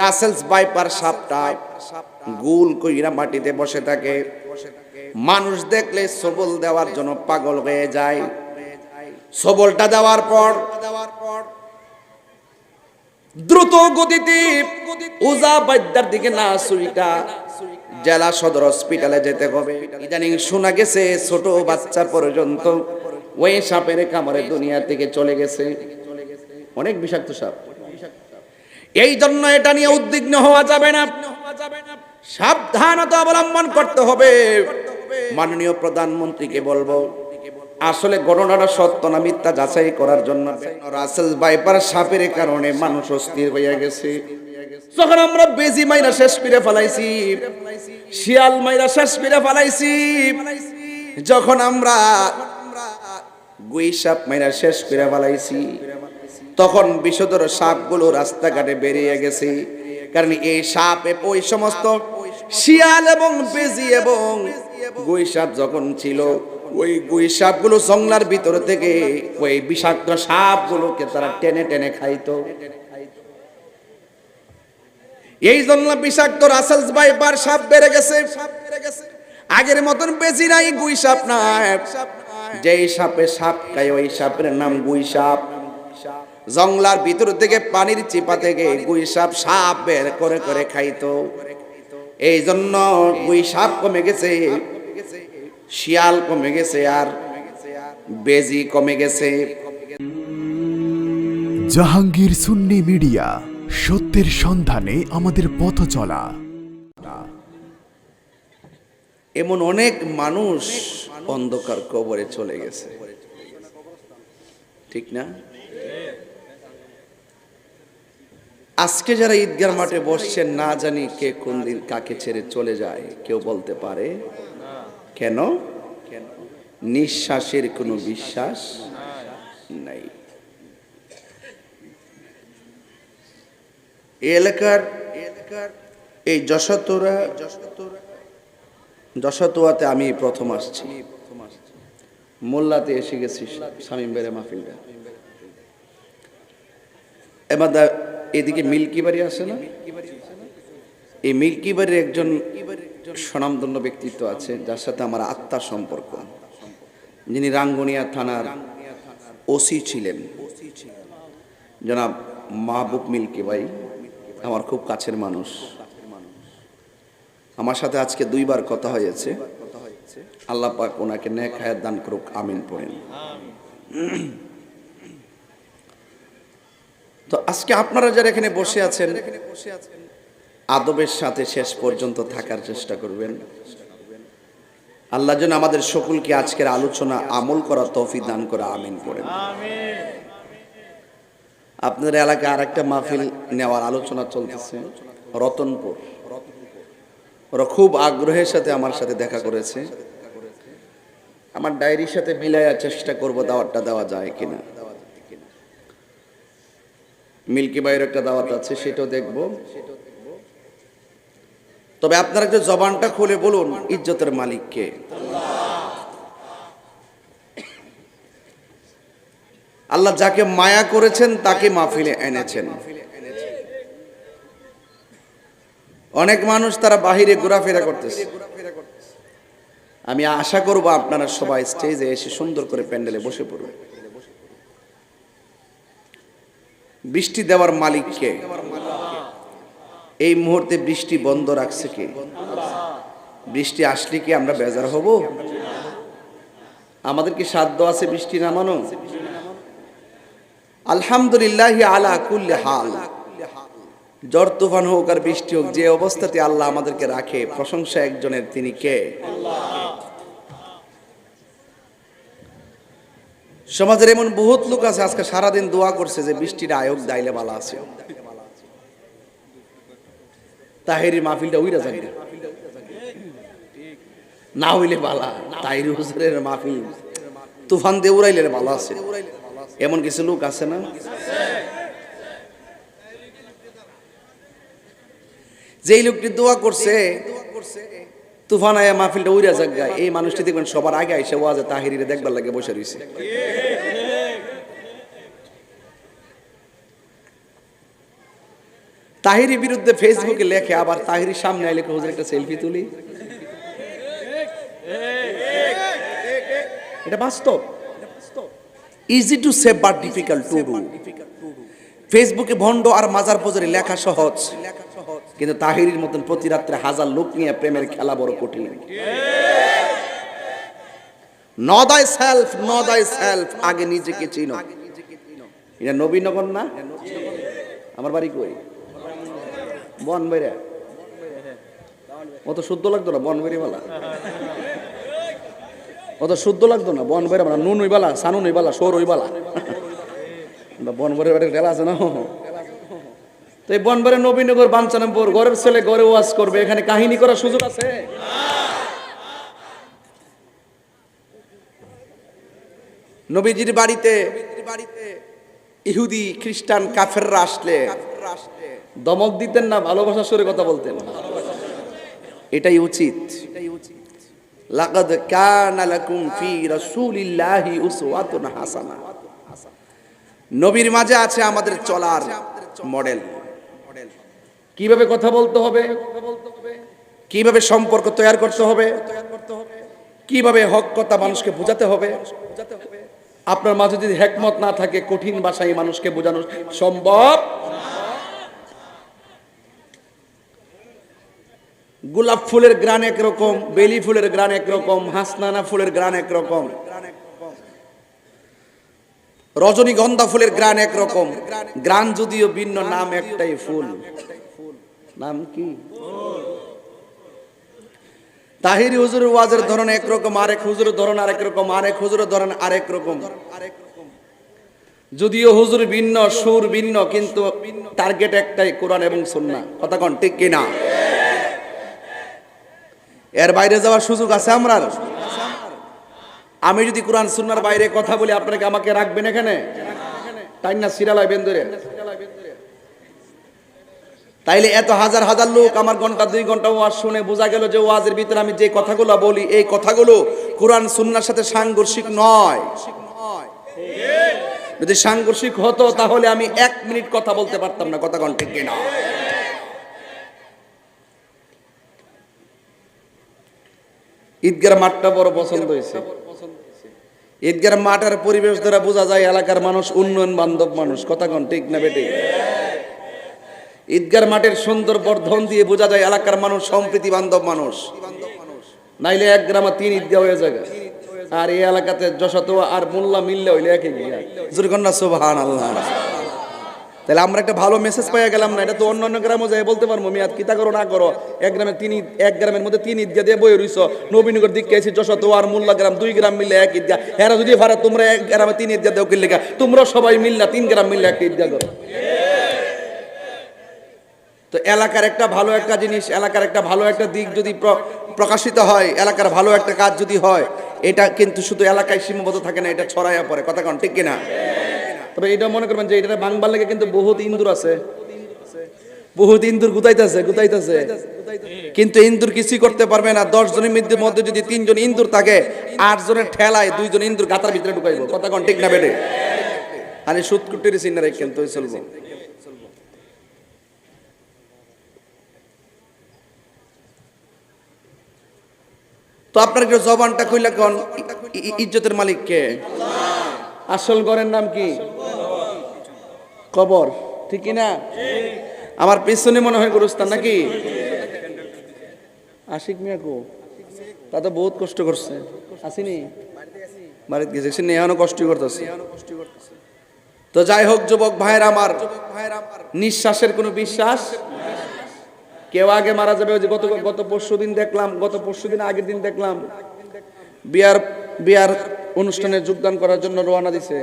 রাসেলস বাইপার সাপটা গুল কইরা মাটিতে বসে থাকে। মানুষ দেখলে সবল দেওয়ার জন্য পাগল হয়ে যায়। সবলটা দেওয়ার পর দ্রুত গতিতে উজা বাদ্যার দিকে না সুইটা জেলা সদর হসপিটালে যেতে হবে। ইদানিং শোনা গেছে ছোট বাচ্চা পর্যন্ত ওই সাপের কামড়ে দুনিয়া থেকে চলে গেছে। অনেক বিষাক্ত সাপ। এই জন্য এটা নিয়ে উদ্বিগ্ন হওয়া যাবে না। সাবধানতা অবলম্বন করতে হবে। মাননীয় প্রধানমন্ত্রীকে বলব, আসলে ঘটনাটা সত্য না, মিথ্যা যাচাই করার জন্য রাসেল বাইপার সাপের কারণে মানুষ অস্থির হয়ে গেছে। যখন আমরা বেজি মাইরা শেষ করে ফেলাইছি, শিয়াল মাইরা শেষ করে ফেলাইছি, যখন আমরা গুই সাপ মাইরা শেষ করে ফেলাইছি তখন বিষধর সাপগুলো রাস্তাঘাটে বেরিয়ে গেছে। কারণ এই সাপ ওই সমস্ত শিয়াল এবং বেজি এবং গুই সাপ যখন ছিল, ওই গুই সাপগুলো জংলার ভিতর থেকে ওই বিষাক্ত সাপগুলোকে তারা টেনে টেনে খাইতো। এই জন্য বিষাক্ত রাসেলস বাইপার সাপ বেড়ে গেছে। আগের মতন বেশি নাই, গুই সাপ নাই। যেই সাপে সাপ খায়, ওই সাপের নাম গুই সাপ। জংলার ভিতর থেকে পানির চিপা থেকে গুই সাপ সাপ বের করে করে খাইতো। এই জন্য গুই সাপ কমে গেছে শিয়াল কমে গেছে আর বেজি কমে গেছে। জাহাঙ্গীর সুন্নি মিডিয়া সত্যের সন্ধানে আমাদের পথ চলা। এমন অনেক মানুষ অন্ধকার কবরে চলে গেছে। ঠিক না? আজকে যারা ঈদগার মাঠে বসছেন, না জানি কে কোন দিন কাকে ছেড়ে চলে যায়, কেউ বলতে পারে। কেন? নিঃশ্বাসের কোনো বিশ্বাস নাই। এলাকার এলাকার এই যশোতরা যশোতোয়াতে আমি প্রথম আসছি। মোল্লাতে এসে গেছি শামীম বেড়ে মাহফিলটা। এবার এদিকে মিল্কি বাড়ি আছে না? এই মিল্কি বাড়ির একজন স্বনামধন্য ব্যক্তিত্ব আছে, যার সাথে আমার আত্মার সম্পর্ক। যিনি রাঙ্গুনিয়া থানার ওসি ছিলেন। জনাব মাহবুব মিল্কি ভাই, আমার খুব কাছের মানুষ। আমার সাথে আজকে দুইবার কথা হয়েছে। আল্লাহ পাক ওনাকে নেক হায়াত দান করুক, আমিন পড়েন। তো আজকে আপনারা যারা এখানে বসে আছেন, আদবের সাথে শেষ পর্যন্ত থাকার চেষ্টা করবেন। আল্লাহ যেন আমাদের সকলকে আজকের আলোচনা আমল করা তৌফিক দান করে, আমিন করেন আপনাদের এলাকায় আর একটা মাহফিল নেওয়ার আলোচনা চলতেছে, রতনপুর। ওরা খুব আগ্রহের সাথে আমার সাথে দেখা করেছে। আমার ডায়েরির সাথে মিলাইয়া চেষ্টা করব দাওয়াতটা দেওয়া যায় কিনা। মিল্কি বাইয়ের একটা দাওয়াত আছে, সেটাও দেখব। তবে আপনারা একটু জবানটা খুলে বলুন, ইজ্জতের মালিককে আল্লাহ যাকে মায়া করেছেন, তাকে মাহফিলে এনেছেন। অনেক মানুষ তারা বাহিরে ঘোরাফেরা করতেছে। আমি আশা করব আপনারা সবাই স্টেজে এসে সুন্দর করে প্যান্ডেলে বসে পড়বেন। বৃষ্টি দেওয়ার মালিককে। এই মুহূর্তে বৃষ্টি বন্ধ রাখছে কে? বৃষ্টি আসলে কি আমরা বেজার হব? আমাদের কি সাধ্য আছে বৃষ্টি নামানো? আলহামদুলিল্লাহ আলা কুল্লি হাল। জ্বর তুফান হোক আর বৃষ্টি হোক, যে অবস্থাতে আল্লাহ আমাদেরকে রাখে প্রশংসা একজনের তিনি কে? সমাজের এমন বহুত লোক আছে, আজকে সারাদিন দোয়া করছে যে বৃষ্টির আয়োগ দাইলে বালা আছে। তাহেরি মাহফিলটা উইরা না। না হইলে বালা, তাহিরি হুজুরের মাহফিল। তুফান দিয়ে উড়াইলে বালা আছে। এমন কিছু লোক আছে না? যেই লোকটি দোয়া করছে তুফান আয়া মাহফিলটা উইরা জায়গা এই মানুষটি দেখবেন সবার আগে আইসে ওয়াজে তাহিরিরে দেখবার লাগে বসে রইছে। তাহিরি বিরুদ্ধে ফেসবুকে লেখে, আবার তাহিরির সামনে আইলে হুজুর একটা সেলফি তুলি? এটা বাস্তব। Easy to save but difficult to do ফেসবুকে ভন্ড আর মাজার পজারি লেখা সহজ। কিন্তু তাহিরির মতন প্রতি রাত্রে হাজার লোক নিয়ে প্রেমের খেলা বড় কঠিন। নদাই সেলফ নদাই সেলফ আগে নিজেকে চিনো। এটা নবীনগর না? আমার বাড়ি কই? বন বেড়ে। অত শুদ্ধ লাগতো না? বন বেড়ে বালা। অত শুদ্ধ লাগতো না? বন বেড়ে নুন হইবালা সানুন হইবালা সর হইবালা বন বেড়ে বেড়ে ঢেলা আছে না? তো এই বনবারে নবীনগর বাঞ্ছানপুর ঘরের ছেলে গড়ে ওয়াজ করবে, এখানে কাহিনী করার সুযোগ আছে? নবীজির বাড়িতে ইহুদি, খ্রিস্টান, কাফেররা আসলে দমক দিতেন না ভালোবাসার সুরে কথা বলতেন। এটাই উচিত। লাকাদ কানা লাকুম ফি রাসূলিল্লাহি উসওয়াতুন হাসানা। নবীর মাঝে আছে আমাদের চলার মডেল। কীভাবে কথা বলতে হবে? কীভাবে সম্পর্ক তৈরি করতে হবে? কীভাবে হক কথা মানুষকে বোঝাতে হবে? আপনার মাঝে যদি হেকমত না থাকে, কঠিন ভাষায় মানুষকে বোঝানো সম্ভব? গোলাপ ফুলের গ্রান একরকম, বেলি ফুলের গ্রান একরকম, হাসনানা ফুলের গ্রান একরকম, রজনীগন্ধা ফুলের গ্রান একরকম, গ্রান যদিও ভিন্ন, নাম একটাই ফুল। নাম কি? তাহির হুজুরের ওয়াজের ধরন একরকম আরেক হুজুরের ধরন আরেক রকম, আরেক হুজুরের ধরন আরেক রকম। যদিও হুজুর ভিন্ন, সুর ভিন্ন, কিন্তু টার্গেট একটাই কোরআন এবং সুন্নাহ। কথা কন, ঠিক কিনা এর বাইরে যাওয়ার সুযোগ আছে আমরা আমি যদি কোরআন, সুন্নার বাইরে কথা বলি আপনাকে আমাকে রাখবেন এখানে? তাই না সিরালায় বেন্দরে। তাইলে এত হাজার হাজার লোক আমার ঘণ্টা, দুই ঘণ্টা ওয়াজ শুনে বোঝা গেল যে ওয়াজের ভিতরে আমি যে কথাগুলো বলি, এই কথাগুলো কোরআন, সুন্নার সাথে সাংঘর্ষিক নয়। যদি সাংঘর্ষিক হতো তাহলে আমি এক মিনিট কথা বলতে পারতাম না, কথা ঘণ্টা কিনা? ঈদগার মাঠটা বড় পছন্দ হয়েছে। ঈদগার মাঠের পরিবেশ দ্বারা বোঝা যায় এলাকার মানুষ উন্নয়ন বান্ধব মানুষ, কথা কন ঠিক না বেটে? ঈদগার মাঠের সুন্দর বর্ধন দিয়ে বোঝা যায় এলাকার মানুষ সম্প্রীতি বান্ধব মানুষ। নাইলে এক গ্রামে তিন ঈদগাহ হয়ে যাবে আর এই এলাকাতে যশত আর মোল্লা মিললে হইলে একই আল্লাহ তাহলে আমরা একটা ভালো মেসেজ পাইয়া গেলাম না, এটা তো অন্য অন্য গ্রামে যাই বলতে পারব মিয়াদ কিতা করো না, করো। এক গ্রামে তিন এক গ্রামের মধ্যে তিন ঈদগা দিয়ে বই রইছ। নবীনগর দিক গেছি যশোর আর মোল্লা গ্রাম, দুই গ্রাম মিললে এক ঈদগা এরা যদি ভাড়া তোমরা এক গ্রামে তিন ঈদগা দেও কিনলে তোমরা সবাই মিললা, তিন গ্রাম মিললে একটা ঈদগা করো। তো এলাকার একটা ভালো একটা জিনিস, এলাকার একটা ভালো একটা দিক যদি প্রকাশিত হয়, এলাকার ভালো একটা কাজ যদি হয়, এটা কিন্তু শুধু এলাকায় সীমাবদ্ধ থাকে না, এটা ছড়াইয়া পড়ে। কথা কন, ঠিক কিনা? তবে এটা মনে করবেন যে এটা বাংবার লেগে কিন্তু বহুত ইন্দুর আছে। বহুত ইন্দুর গুতাইতেছে গুতাইতেছে। কিন্তু ইন্দুর কিছুই করতে পারবে না। দশ জনের মধ্যে মধ্যে যদি তিনজন ইন্দুর থাকে, আট জনের ঠেলায় দুইজন ইন্দুর গাতার ভিতরে ঢুকাইবো। কথা কন, ঠিক না বেটে? আরে সুতকুটির সিনারে কিন্তু চলবো। তো আপনার একটু জবানটা কইলা কোন ইজ্জতের মালিক কে? আসল ঘরের নাম কি? কবর, ঠিক না আমার পিছনে মনে হয় গুরুস্থান, নাকি? আশিক মিয়া কো? তা তো বহুত কষ্ট করছে। আসিনি? বাড়িতে গেছে। সে এখনও কষ্ট করতেছে। তো যাই হোক, যুবক ভাইয়ের আমার নিঃশ্বাসের কোনো বিশ্বাস? কেউ আগে মারা যাবে, ওই যে গত গত পরশু দিন দেখলাম, গত পরশু দিন আগের দিন দেখলাম, বিয়ার বিয়ার অনুষ্ঠানে যোগদান করার জন্য রওনা দিছে।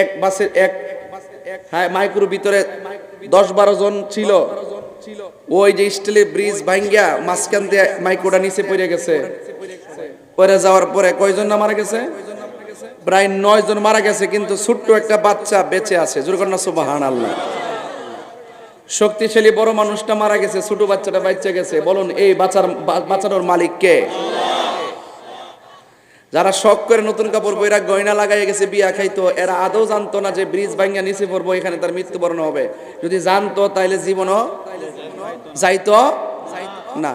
এক বাসের এক হ্যাঁ মাইক্রোর ভিতরে দশ বারো জন ছিল। ওই যে স্টিলের ব্রিজ ভাঙ্গিয়া মাঝখান দিয়ে মাইক্রোটা নিচে পড়ে গেছে। পরে যাওয়ার পরে কয়জন না মারা গেছে? প্রায় নয় জন মারা গেছে, কিন্তু ছোট্ট একটা বাচ্চা বেঁচে আছে। জোরকন্যা সুবাহান আল্লাহ শক্তিশালী বড় মানুষটা মারা গেছে, ছোট বাচ্চাটা বাচ্চা গেছে। বলুন, এই বাচ্চার বাঁচানোর মালিক কে? যারা শখ করে নতুন কাপড় বইরা গয়না লাগাই গেছে, বিয়া খাইতো, এরা আদৌ জানতো না যে ব্রিজ ভাঙ্গা নিচে পড়ব, এখানে তার মৃত্যুবরণ হবে। যদি জানতো, তাইলে জীবনও যাইতো না।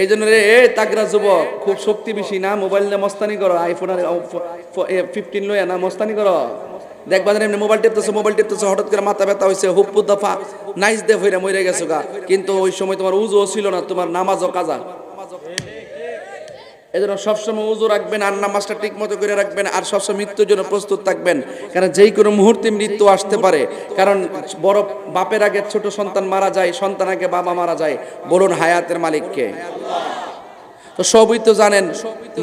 এই জন্য রে এ তাগরা যুবক, খুব শক্তি বেশি না? মোবাইল নিয়ে মস্তানি করো আইফোন আর ফিফটিন লইয়া না, মস্তানি করো। দেখবা এমনি মোবাইল টিপতেছো মোবাইল টিপতেছো, হঠাৎ করে মাথা ব্যথা হয়েছে হুপ্পু দফা, নাইস দে হইরা মরে গেছো গা। কিন্তু ওই সময় তোমার উজও ছিল না, তোমার নামাজও কাজা। এজন্য সবসময় উজু রাখবেন, আর নামাজটা ঠিক মতো করে রাখবেন, আর সবসময় মৃত্যুর জন্য প্রস্তুত থাকবেন। কারণ যেই কোনো মুহূর্তে মৃত্যু আসতে পারে, কারণ বড় বাপের আগে ছোট সন্তান মারা যায়, সন্তান আগে বাবা মারা যায়, বলুন হায়াতের মালিককে। তো সবই তো জানেন,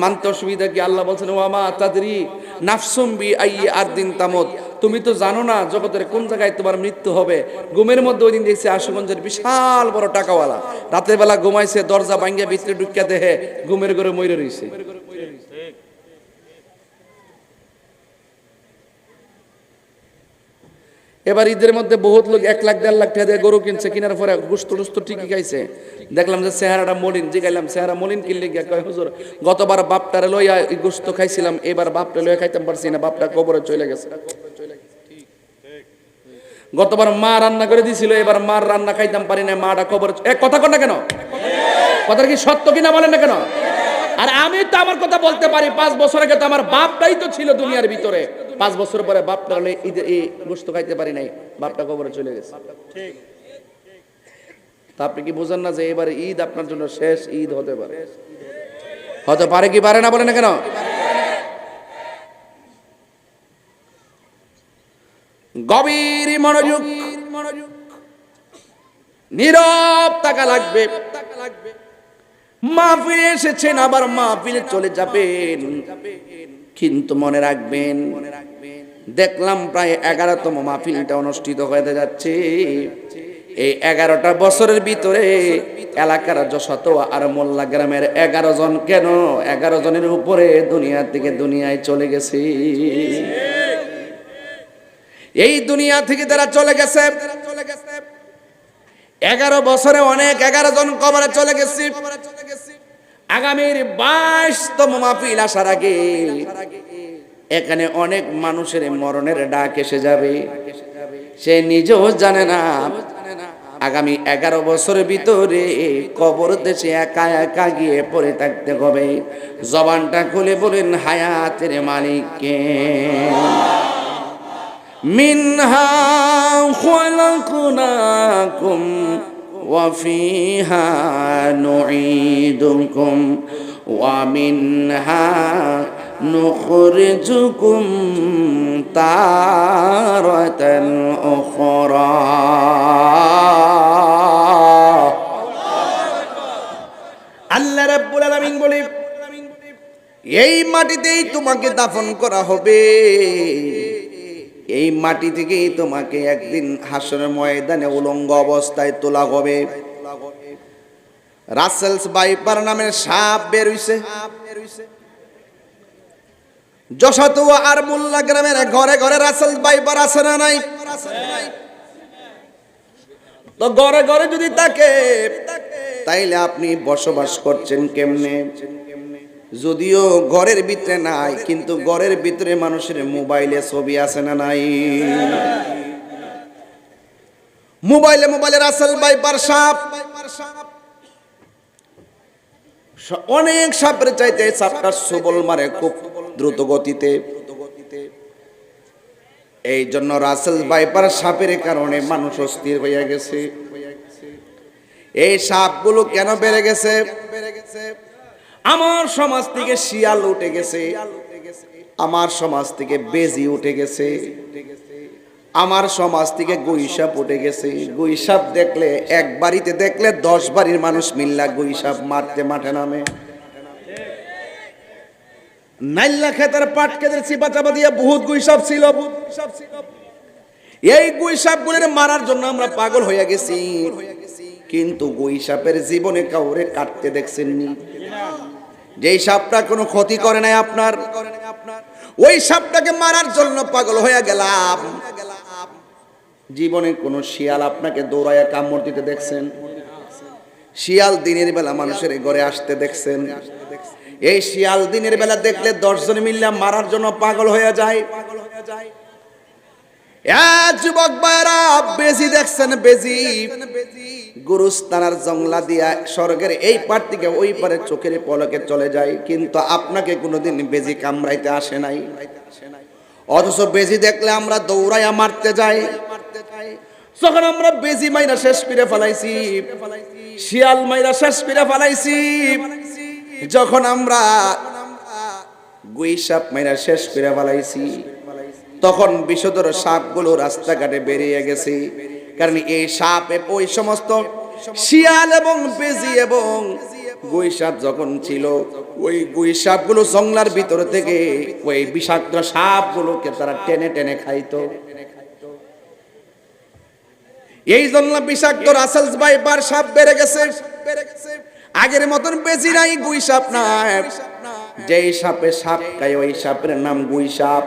মানতে অসুবিধা কি? আল্লাহ বলছেন ও ওয়ামা তাদরি নাফসুম বি আই আর দিন তামত। তুমি তো জানো না জগতের কোন জায়গায় তোমার মৃত্যু হবে। ঘুমের মধ্যে ওই দিন দেখছি আশুগঞ্জের বিশাল বড় টাকাওয়ালা। রাতের বেলা ঘুমাইছে, দরজা ভাঙ্গিয়া ভিতরে ঢুকিয়া দেহে ঘুমের ঘরে ময়ূর রইছে। এবার ঈদের মধ্যে বহুত লোক এক লাখ, দেড় লাখ টাকা দিয়ে গরু কিনছে, কিনার পরে গুস্ত টুস্ত ঠিকই খাইছে। দেখলাম যে চেহারাটা মলিন, জিগাইলাম, চেহারা মলিন কিনলে গিয়া? কয়, হুজুর, গতবার বাপটারে লইয়া গোস্ত খাইছিলাম, এবার বাপটা লইয়া খাইতাম পারছি না, বাপটা কবরে চলে গেছে। গতবার মা রান্না করে দিছিল, এবার মার রান্না খাইতাম পারি না, মাটা কবরে এক কথা কর না কেন? কথাটা কি সত্য কিনা বলেন না কেন? আর আমি তো আমার কথা বলতে পারি, পাঁচ বছর আগে তো আমার বাপটাই তো ছিল দুনিয়ার ভিতরে। পাঁচ বছর পরে বাপটা হলে ঈদ এই গোস্ত খাইতে পারি নাই বাপটা কবরে চলে গেছে। তা আপনি কি বুঝেন না যে এবারে ঈদ আপনার জন্য শেষ ঈদ হতে পারে? হতে পারে কি পারে না বলে না কেন? গভীর মনোযোগ মনোযোগ নীরব টাকা লাগবে। মাহফিলে এসেছেন আবার মাহফিলে চলে যাবেন। কিন্তু মনে রাখবেন দেখলাম প্রায় এগারোতম মাহফিলটা অনুষ্ঠিত হয়ে যাচ্ছে। এই এগারোটা বছরের ভিতরে এলাকার যশত আর মোল্লা গ্রামের এগারো জন কেন? এগারো জনের উপরে দুনিয়া থেকে দুনিয়ায় চলে গেছে। এই দুনিয়া থেকে তারা চলে গেছে চলে গেছে এগারো বছরে অনেক এগারো জন কবরে চলে গেছি। আগামীর বাইশতম মাহফিল আসার আগে এখানে অনেক মানুষের মরণের ডাক এসে যাবে। সে নিজেও জানে না। আগামী এগারো বছরের ভিতরে কবর দেশে একা একা গিয়ে পড়ে থাকতে হবে। জবানটা খুলে বলেন, হায়াতের মালিককে মিনহা খোলা وفيها نعيدكم ومنها نخرجكم تارة أخرى আল্লাহ রাব্বুল আলামিন বলে এই মাটিতেই তোমাকে দাফন করা হবে এই মাটি থেকেই তোমাকে একদিন হাসনের ময়দানে উলঙ্গ অবস্থায় তোলা হবে। রাসেলস বাইপার নামের সাপ বের হইছে। যশত আর মোল্লা গ্রামের ঘরে ঘরে রাসেলস বাইপার আছে না নাই? তো ঘরে ঘরে যদি তাকে তাইলে আপনি বসবাস করছেন কেমনে? যদিও ঘরের ভিতরে নাই, কিন্তু ঘরের ভিতরে মানুষের মোবাইলে ছবি আছে না নাই? মোবাইলে মোবাইলে রাসেল বাইপার সাপ অনেক সাপের চাইতে সাপটা সবল মারে খুব দ্রুত গতিতে। এই জন্য রাসেল বাইপার সাপের কারণে মানুষ অস্থির হয়ে গেছে। এই সাপগুলো কেন বেড়ে গেছে বেড়ে গেছে? আমার সমাজ থেকে শিয়াল উঠে গেছে। আমার সমাজ থেকে বেজি উঠে গেছে। আমার সমাজ থেকে গুইসাপ উঠে গেছে। গুইসাপ দেখলে, এক বাড়িতে দেখলে দশ বাড়ির মানুষ মিল্লা গুইসাপ মারতে মাঠে নামে। নাইল্লা খেতার পাট খেতের চিপা চাপা দিয়ে বহুত গুইসাপ ছিল। এই গুইসাপ গুলির মারার জন্য আমরা পাগল হয়ে গেছি। কিন্তু গুইসাপের জীবনে কাউরে কাটতে দেখছেননি। যেই সাপটা কোনো ক্ষতি করে নাই আপনার, ওই সাপটাকে মারার জন্য পাগল হয়ে গেলাম। জীবনে কোনো শিয়াল আপনাকে দৌড়াইয়া কামড় দিতে দেখছেন? শিয়াল দিনের বেলা মানুষের ঘরে আসতে দেখছেন? এই শিয়াল দিনের বেলা দেখলে দশজন মিললে মারার জন্য পাগল হয়ে যায়। এ যুবক ভাইরা বেজি দেখছেন, বেজি। গুরুস্তানার জংলা দিয়া স্বর্গের এই পার থেকে ওই পারে চোখের পলকে চলে যায়। কিন্তু আপনাকে কোনোদিন বেজি কামড়াইতে আসে নাই। অথচ বেজি দেখলে আমরা দৌড়াইয়া মারতে যাই। যখন আমরা বেজি মাইরা শেষ করে ফেলাইছি, শিয়াল মাইরা শেষ করে ফেলাইছি, যখন আমরা গুই সাপ মাইরা শেষ করে ফেলাইছি তখন বিষধর সাপগুলো রাস্তাঘাটে বেরিয়ে গেছে। কারণ এই সাপ ওই সমস্ত শিয়াল এবং বেজি এবং গুই সাপ যখন ছিল, ওই গুই সাপগুলো জংলার ভিতর থেকে ওই বিষাক্ত সাপগুলোকে তারা টেনে টেনে খাইতো। এই জন্য বিষাক্ত রাসেলস বাইবার সাপ বেড়ে গেছে। আগের মতন বেশি নাই, গুই সাপ নাই। যেই সাপে সাপ খায়, ওই সাপের নাম গুই সাপ।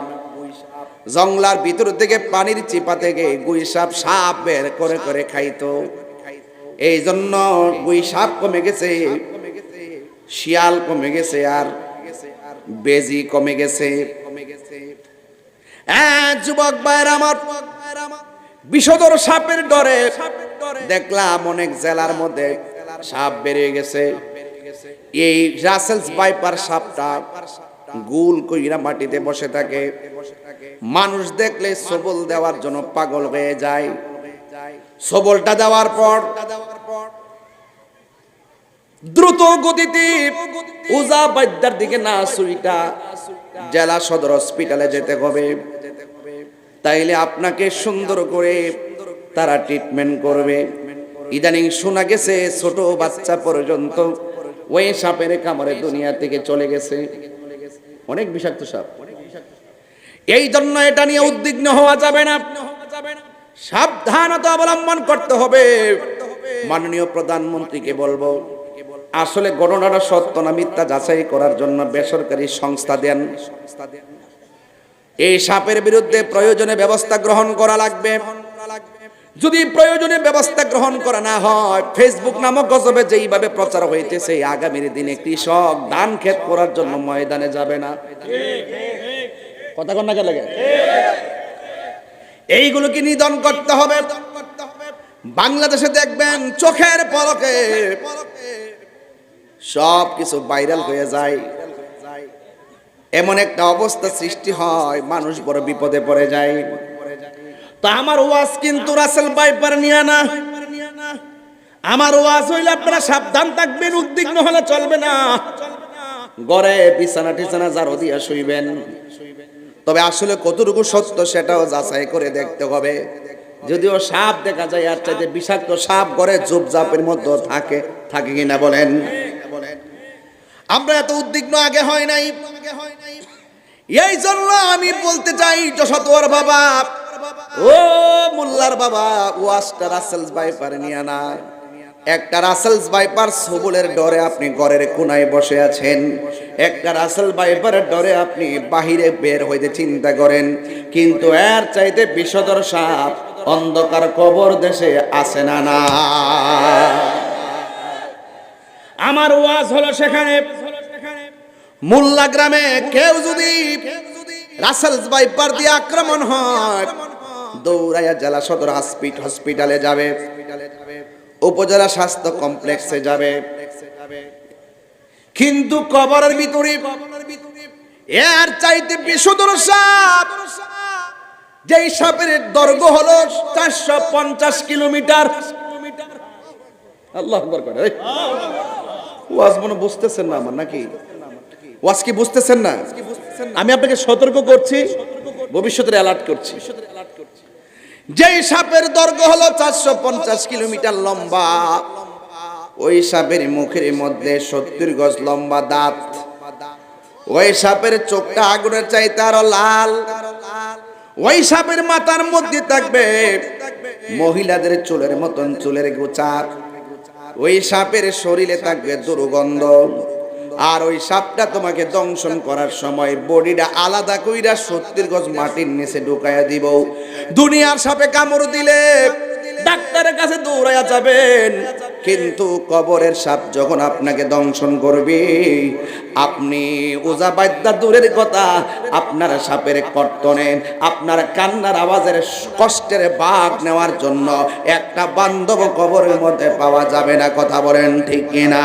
জংলার ভিতর থেকে পানির চিপা থেকে গুই সাপ সাপ বের করে করে খাইতো। এই জন্য গুই সাপ কমে গেছে, শিয়াল কমে গেছে আর বেজি কমে গেছে। যুবক সাপের ডরে দেখলাম অনেক জেলার মধ্যে সাপ বেরিয়ে গেছে। এই রাসেলস বাইপার সাপটা গুল কইরা মাটিতে বসে থাকে। মানুষ দেখলে সবল দেওয়ার জন্য পাগল হয়ে যায়। সবলটা দেওয়ার পর দ্রুত গতিতে উজা বাদ্যার দিকে না সুইটা জেলা সদর হসপিটালে যেতে হবে। তাইলে আপনাকে সুন্দর করে তারা ট্রিটমেন্ট করবে। ইদানিং শোনা গেছে ছোট বাচ্চা পর্যন্ত ওই সাপের কামড়ে দুনিয়া থেকে চলে গেছে। অনেক বিষাক্ত সাপ এই জন্য এটা নিয়ে উদ্বিগ্ন হওয়া যাবে না। সাবধানতা অবলম্বন করতে হবে। মাননীয় প্রধানমন্ত্রীকে বলব, আসলে ঘটনাটা সত্য না মিথ্যা যাচাই করার জন্য বেসরকারি সংস্থা দেন। এই সাপের বিরুদ্ধে প্রয়োজনে ব্যবস্থা গ্রহণ করা লাগবে। যদি প্রয়োজনে ব্যবস্থা গ্রহণ করা না হয় ফেসবুক নামক গজবে যেইভাবে প্রচার হইতেছে, আগামীর দিনে কৃষক ধান ক্ষেত করার জন্য ময়দানে যাবে না। কথা কন্যা কে লাগে? এইগুলোকে নিধন করতে হবে? বাংলাদেশে দেখবেন চোখের পলকে সব কিছু ভাইরাল হয়ে যায়। এমন একটা অবস্থা সৃষ্টি হয়, মানুষ বড় বিপদে পড়ে যায়। তা আমার ওয়াজ কিন্তু রাসেল বাইপার নিয়ে না। আমার ওয়াজ হইলে আপনারা সাবধান থাকবেন, উদ্বিগ্ন হলে চলবে না। গড়ে বিছানা টিছানা জারো দিয়া শুইবেন। তবে আসলে কতটুকু সত্য সেটাও যাচাই করে দেখতে হবে। যদিও সাপ দেখা যায় আর চাইতে বিষাক্ত সাপ গড়ে জুপজাপের মধ্যে থাকে থাকে কিনা বলেন। আমরা এত উদ্বিগ্ন আগে হয় নাই। এই জন্য আমি বলতে চাই, যশোর বাবা ও মোল্লার বাবা ওয়াসটা রাসেলস বাইপার নিয়ে না একটা রাসেলস বাইপার সবুলের ডরে আপনি ঘরের কোনায় বসে আছেন। একটা রাসেল বাইপারের ডরে আপনি বাহিরে বের হইতে চিন্তা করেন। কিন্তু এর চাইতে বিষধর সাপ অন্ধকার কবর দেশে আসে না না। আমার ওয়াজ হলো সেখানে। মোল্লা গ্রামে কেউ যদি রাসেলস বাইপার দিয়ে আক্রমণ হয় দৌড়াইয়া জেলা সদর হসপিটাল হসপিটালে যাবে। উপজেলা স্বাস্থ্য কমপ্লেক্সে যাবে। কিন্তু কবরের ভিতরে এর চাইতে বিশুদ্ধর সাপ। যেই সাপের দৈর্ঘ্য হলো চারশো পঞ্চাশ কিলোমিটার। আল্লাহ করে ওয়াজ মনে বুঝতেছেন না আমার নাকি? ওয়াজ কি বুঝতেছেন না? আমি আপনাকে সতর্ক করছি, ভবিষ্যতের অ্যালার্ট করছি। যেই সাপের দৈর্ঘ্য হলো চারশো পঞ্চাশ কিলোমিটার লম্বা, ওই সাপের মুখের মধ্যে সত্তর গজ লম্বা দাঁত। ওই সাপের চোখটা আগুনের চাইতে আরও লাল। ওই সাপের মাথার মধ্যে থাকবে মহিলাদের চুলের মতন চুলের গোচার। ওই সাপের শরীরে থাকবে দুর্গন্ধ। আর ওই সাপটা তোমাকে দংশন করার সময় বডিটা আলাদা কইরা সত্তর গজ মাটির নিচে ঢুকাইয়া দিব। দুনিয়ার সাপে কামড় দিলে ডাক্তারের কাছে দৌড়াইয়া যাবেন। কিন্তু কবরের সাপ যখন আপনাকে দংশন করবে, আপনি ওজা বাদ্যা দূরের কথা, আপনার সাপের কর্তনে, আপনার কান্নার আওয়াজের কষ্টের বাঘ নেওয়ার জন্য একটা বান্ধব কবরের মধ্যে পাওয়া যাবে না, কথা বলেন ঠিক কিনা?